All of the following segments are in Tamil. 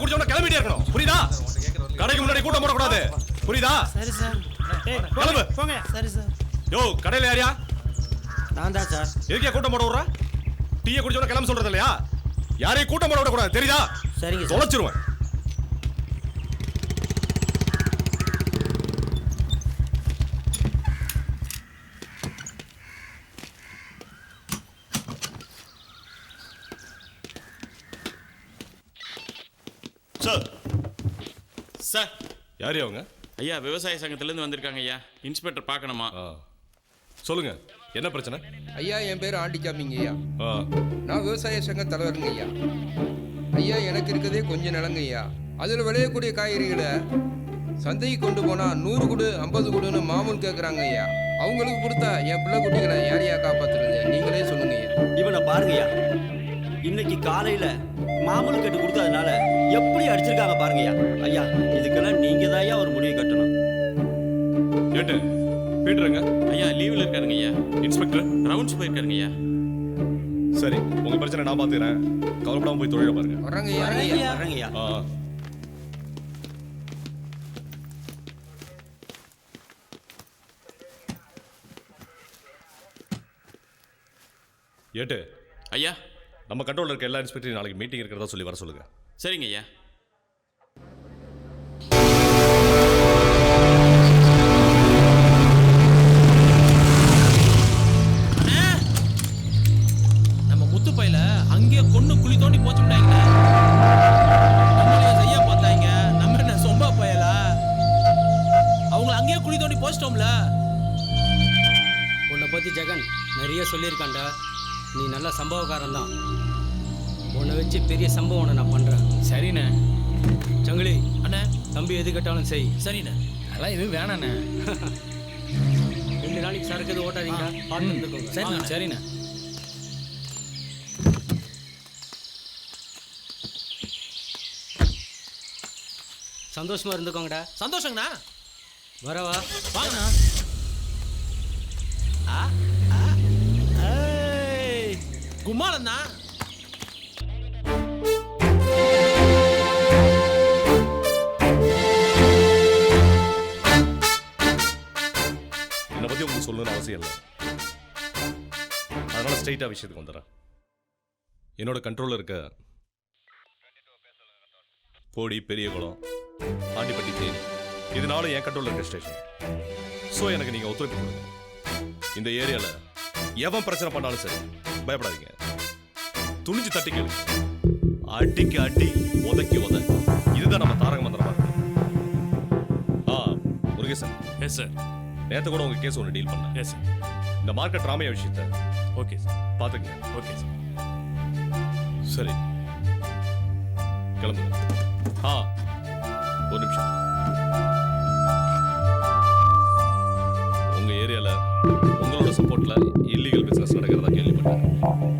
குடிச்சவன கிளம்பிட்டே இருக்கணும். புரியுதா? கடைக்கு முன்னாடி கூட்டம் போடக்கூடாது. புரியுதா? சரி சார். கிளம்பு. போங்க சரி சார். யோ கடையில யாரியா நான் தான் சார். எதுக்கே கூட்டம் போட விடுற? டீயை குடிச்சவன கிளம்ப சொல்றது இல்லையா யாரையும் கூட்டம் போட விடக்கூடாது. தெரியுதா? சரிங்க சார். தொலைச்சிருவேன். சார் சார் யாரு அவங்க? ஐயா விவசாய சங்கத்திலேருந்து வந்திருக்காங்க ஐயா. இன்ஸ்பெக்டர் பார்க்கணுமா? ஆ. சொல்லுங்க. என்ன பிரச்சனை? ஐயா என் பேர் ஆண்டிச்சாமிங்க ஐயா. ஆ. நான் விவசாய சங்க தலைவருங்க ஐயா. ஐயா எனக்கு இருக்கதே கொஞ்சம் நிலங்க ஐயா. அதில் விளையக்கூடிய காய்கறிகளை சந்தைக்கு கொண்டு போனால் நூறு குடு ஐம்பது குடுன்னு மாமூல் கேட்குறாங்க ஐயா. அவங்களுக்கு கொடுத்தா என் பிள்ளை குட்டிகளை யார் ஐயா காப்பாத்துறது? நீங்களே சொல்லுங்க ஐயா. இவனை பாருங்கய்யா இன்னைக்கு காலையில மாமூல் கட்டு கொடுத்ததுனால எப்படி அடிச்சிருக்காங்க பாருங்கய்யா. ஐயா இதுக்கெல்லாம் நீங்க தான் ஒரு முடிவு கட்டணும். ஏட்டு பீட்டருங்க ஐயா லீவில் இருக்காருங்க ஐயா. இன்ஸ்பெக்டர் ரவுண்ட்ஸ் போயிருக்காருங்க ஐயா. சரி உங்க பிரச்சனை நான் பாத்துக்கிறேன். கவலைப்படாம போய் தொழில பாருங்க. வர்றாங்க ஐயா வர்றாங்க ஐயா. ஏட்டு ஐயா. நம்ம கண்ட்ரோல்ல இருக்க எல்லா இன்ஸ்பெக்டரும் நாளைக்கு மீட்டிங் இருக்கிறதா சொல்லி வர சொல்லுங்க. சரிங்க ஐயா. நம்ம முத்து பையில அங்கேயே கொன்னு குழி தோண்டி போச்சு விட்டாங்க நம்மளைய செய்ய பார்த்தாங்க நம்ம என்ன சொம்பா பயலா? அவங்கள அங்கேயே குழி தோண்டி போச்சிட்டோம்ல? உன்னை பற்றி ஜெகன் நிறைய சொல்லியிருக்கான்டா. நீ நல்ல சம்பவக்காரன் தான் உன்னை வச்சு பெரிய சம்பவம் ஒன்று நான் பண்ணுறேன் சரிண்ணே. சங்கிலி அண்ணே. தம்பி எது கேட்டாலும் செய். சரிண்ணே. அதெல்லாம் எதுவும் வேணாண்ணே. ரெண்டு நாளைக்கு சரக்கு எதுவும் ஓட்டாதீங்கடா பார்த்து இருந்துக்கோங்க. சரிண்ணே சரிண்ணே. சந்தோஷமா இருந்துக்கோங்கடா. சந்தோஷங்கண்ணா. வரவா வாங்கண்ணா. ஆ, கும்மாளண்ணா என்னை பற்றி உங்களுக்கு சொல்லணும்னு அவசியம் இல்லை. அதனால் ஸ்ட்ரைட்டா விஷயத்துக்கு வந்துடுறேன். என்னோட கண்ட்ரோலில் இருக்க போடி பெரியகுளம் ஆண்டிப்பட்டி தேனி இதனால என் கண்ட்ரோல்ல இருக்க ஸ்டேஷன் ஸோ எனக்கு நீங்கள் ஒத்துழைப்பு கொடுங்க. இந்த ஏரியாவில் எவன் பிரச்சனை பண்ணாலும் சரி பயப்படாதீங்க. துணிஞ்சு தட்டி கேளு. அடிக்கு அடி உதைக்கு உத. இதுதான் நம்ம தாரக மந்திரமா இருக்கு. ஆ முருகேசன். எஸ் சார் நேத்து கூட உங்க கேஸ் ஒன்று டீல் பண்ணேன். எஸ் சார் இந்த மார்க்கெட் ராமையா விஷயத்த ஓகே சார் பாத்துக்கங்க. ஓகே சார் சரி. கிளம்புங்க. ஆ ஒரு நிமிஷம். உங்க ஏரியால Amen.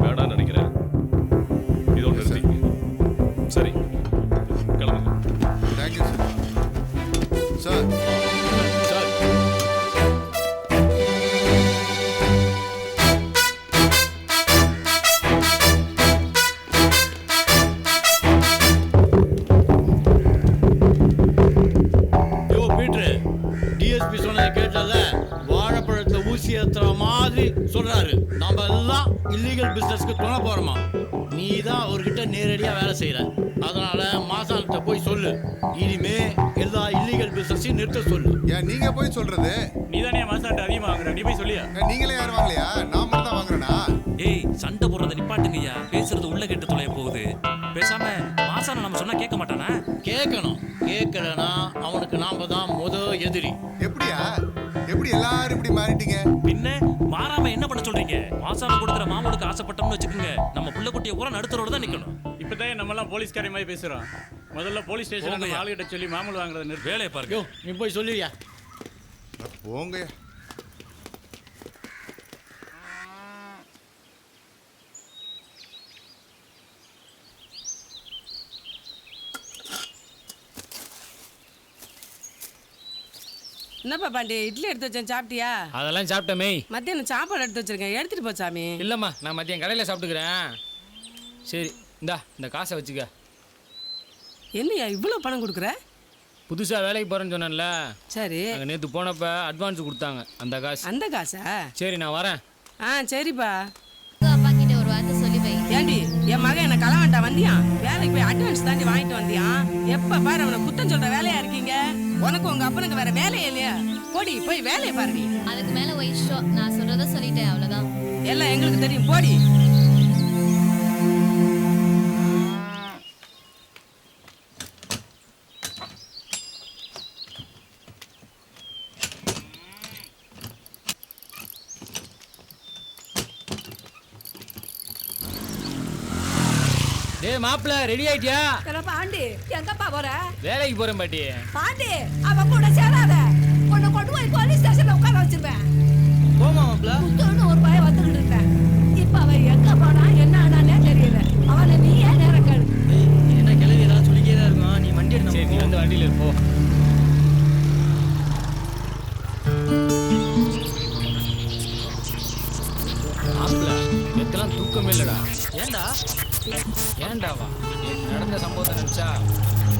இல்லீகல் பிசினஸ்க்கு துணை போறோமா? நீ தான் அவர்கிட்ட நேரடியா வேலை செய்யற அதனால மாசான்கிட்ட போய் சொல்லு. இனிமே எல்லா இல்லீகல் பிசினஸையும் நிறுத்த சொல்லு. ஏன் நீங்க போய் சொல்றது? நீ தானே மாசாட்ட அதிகமாக வாங்குற? நீ போய் சொல்லியா? நீங்களே யாரும் வாங்கலையா? நான் மட்டும் தான் வாங்குறேனா? ஏய் சண்டை போடுறத நிப்பாட்டுங்கய்யா. பேசுறது உள்ள கெட்டு தொலைய போகுது. பேசாம மாசான நம்ம சொன்னா கேட்க மாட்டானா? கேட்கணும். கேட்கலனா அவனுக்கு மாசான கொடுக்குற மாமூலுக்கு ஆசைப்பட்டோம்னு வச்சுக்கோங்க நம்ம புள்ள குட்டிய பூரா நடுத்தரோட தான் நிக்கணும். இப்பதான் நம்ம எல்லாம் போலீஸ்காரி மாதிரி பேசுறோம். முதல்ல போலீஸ் ஸ்டேஷன் போங்கய்யா. ஆளுகிட்ட சொல்லி மாமூல் வாங்குறத நிறுத்து. வேலையை பாருங்க. நீ போய் சொல்லுவியா போங்க என்னப்பா பாண்டி இட்லி எடுத்து வச்சேன் சாப்பிட்டியா? அதெல்லாம் சாப்பிட்டமே மத்தியானம் சாப்பாடு எடுத்து வச்சிருக்கேன் எடுத்துட்டு போ சாமி. இல்லைம்மா நான் மதியம் கடையில் சாப்பிட்டுக்கிறேன். சரி இந்தா இந்த காசை வச்சுக்க. என்னையா இவ்வளோ பணம் கொடுக்குற? புதுசாக வேலைக்கு போகிறேன்னு சொன்னேன்ல. சரி. அங்கே நேற்று போனப்ப அட்வான்ஸ் கொடுத்தாங்க அந்த காசு. அந்த காசா? சரி நான் வரேன். ஆ சரிப்பா. அப்பா கிட்ட ஒரு வார்த்தை சொல்லி வை. ஏண்டி என் மகன் என்ன களவாண்டா வந்தியான் வேலைக்கு போய் அட்வான்ஸ் தாண்டி வாங்கிட்டு வந்தியான் எப்ப பாரு அவனை குத்தம் சொல்ற வேலையா இருக்கீங்க? உனக்கு உங்க அப்பனுக்கு வேற வேலையே இல்லையா? போடி போய் வேலையை பாருடி அதுக்கு மேல ஒரு இஷ்டம். நான் சொல்றத சொல்லிட்டேன் அவ்வளவுதான். எல்லாம் எங்களுக்கு தெரியும். போடி. டேய் மாப்பிள்ள ரெடி ஆயிட்டியா? பாண்டி எங்கப்பா போற? வேலைக்கு போகிறேன் பாட்டி. பாண்டி அவன் கூட சேராத. உன்னை கொண்டு போய் போலீஸ் ஸ்டேஷன்ல உட்கார வச்சிருவேன். போமா மாப்ள முத்துன்னு ஒரு பையன் வந்துகிட்டு இருக்கேன்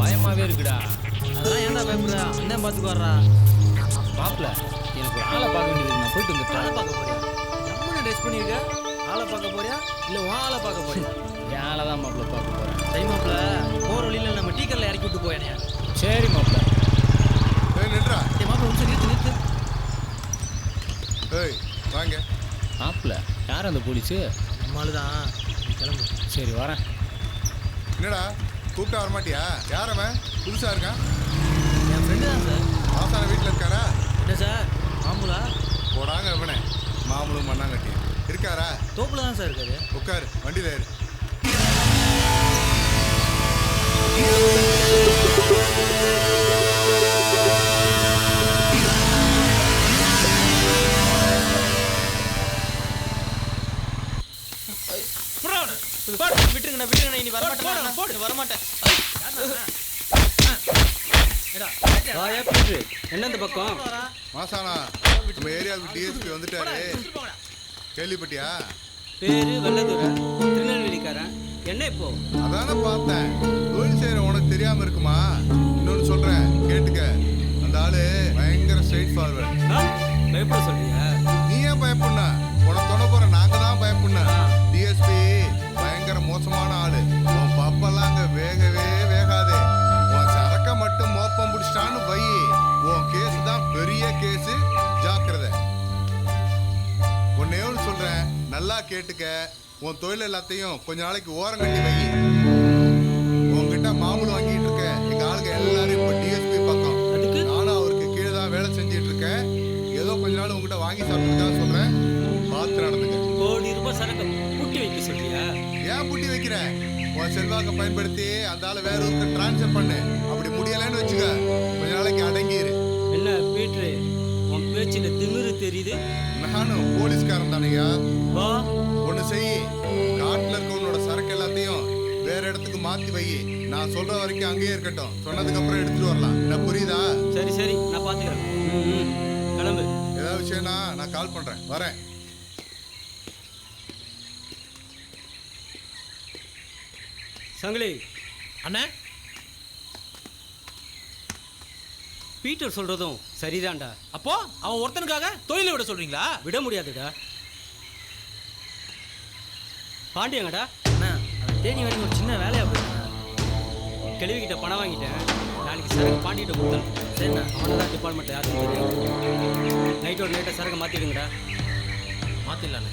பயமாவே இருக்குடா. அதெல்லாம் ஏன்டா பயப்படுற? அண்ணன் பார்த்துக்கு வர்றா? மாப்பிள்ள எனக்கு ஒரு ஆளை பார்க்க வேண்டியது. நான் போயிட்டு ஆளை வந்துட்டேன் பார்க்க போறியா? ஜம்முன்னு ட்ரெஸ் பண்ணிருக்க? ஆளை பார்க்க போறியா? இல்ல உன் ஆளை பார்க்க போறியா? என் ஆளை தான் மாப்பிள்ள பார்க்க போகிறேன் சரி மாப்ள போற வழியில நம்ம டீ கல்ல இறக்கி விட்டு போயானே சரி மாப்பிள்ள. ஏய் நின்றா ஏய் மாப்ள நிமிஷம் நிறுத்து நிறுத்து. ஏய் வாங்க. மாப்பிள்ள யார் அந்த போலீஸு நம்மளால தான் கிளம்பு. சரி வரேன். என்னடா? கூப்பிட்டா வரமாட்டியா? யார் அவன்? புதுசா இருக்கான்? என் ஃப்ரெண்டு தான் சார். மாசான வீட்டில் இருக்காரா? என்ன சார். மாமூலா? போடாங்க இவனே மாமூலும் மண்ணாங்கட்டி இருக்காரா? தோப்புல தான் சார் இருக்காரு. உட்காரு. வண்டியில் ஏறு. விட்டுருங்கண்ணா விட்டுருங்கண்ணா இனி வரமாட்டேன் போடு வரமாட்டேன். என்ன இந்த பக்கம்? மாசானா நம்ம ஏரியாவுக்கு டிஎஸ்பி வந்துட்டாரு. கேள்விப்பட்டியா? பேரு வெள்ளதுரை திருநெல்வேலிக்காரன். என்ன இப்போ? அதானே பார்த்தேன். தொழில் செய்யற உனக்கு தெரியாம இருக்குமா? இன்னொன்னு சொல்றேன் கேட்டுக்க. அந்த ஆளு பயங்கர ஸ்ட்ரைட் ஃபார்வர்ட்? பயப்பட சொல்றியா? நீ ஏன் பயப்படன உன தொட போற நாங்க மோசமான ஆளு. உன் பப்பெல்லாம் அங்க வேகவே வேகாது. உன் சரக்க மட்டும் மோப்பம் பிடிச்சிட்டான்னு வை. உன் கேஸ் தான் பெரிய கேஸ் ஜாக்கிரதை. ஒன்னே ஒன்று சொல்றேன். நல்லா கேட்டுக்க. உன் தொழில் எல்லாத்தையும் கொஞ்ச நாளைக்கு ஓரம் கட்டி வை. செல்வாக்கை பயன்படுத்தி அந்த ஆளை வேற ஊருக்கு டிரான்ஸ்ஃபர் பண்ணு. அப்படி முடியலைன்னு வச்சுக்க கொஞ்ச நாளைக்கு அடங்கிரு. என்ன பீட்ரு உன் பேச்சில் திமிரு தெரியுது? நானும் போலீஸ்காரன் தானையா வா. ஒன்று செய். காட்டில் இருக்க உன்னோட சரக்கு எல்லாத்தையும் வேற இடத்துக்கு மாத்தி வை. நான் சொல்ற வரைக்கும் அங்கேயே இருக்கட்டும். சொன்னதுக்கு அப்புறம் எடுத்துட்டு வரலாம். என்ன புரியுதா? சரி சரி. நான் ம். கிளம்பு. ஏதாவது விஷயம்னா நான் கால் பண்றேன். வரேன். சங்கிலி. அண்ணே. பீட்டர் சொல்றதும் சரிதான்டா. அப்போ அவன் ஒருத்தனுக்காக தொழிலை விட சொல்றீங்களா? விட முடியாதுடா. பாண்டியங்கடா. அண்ணா அவன் தேனி வரைக்கும் ஒரு சின்ன வேலையா போயிருந்தேன் கிட்ட பணம் வாங்கிட்டேன். நாளைக்கு சரக்கு பாண்டிகிட்ட கொடுத்தேன். சரிண்ணா. அவனை தான் டிபார்ட்மெண்ட் யாரும் தெரியும் நைட்டோட நைட்டை சரக்கு மாற்றிடுங்கடா மாத்திடலாண்ணே.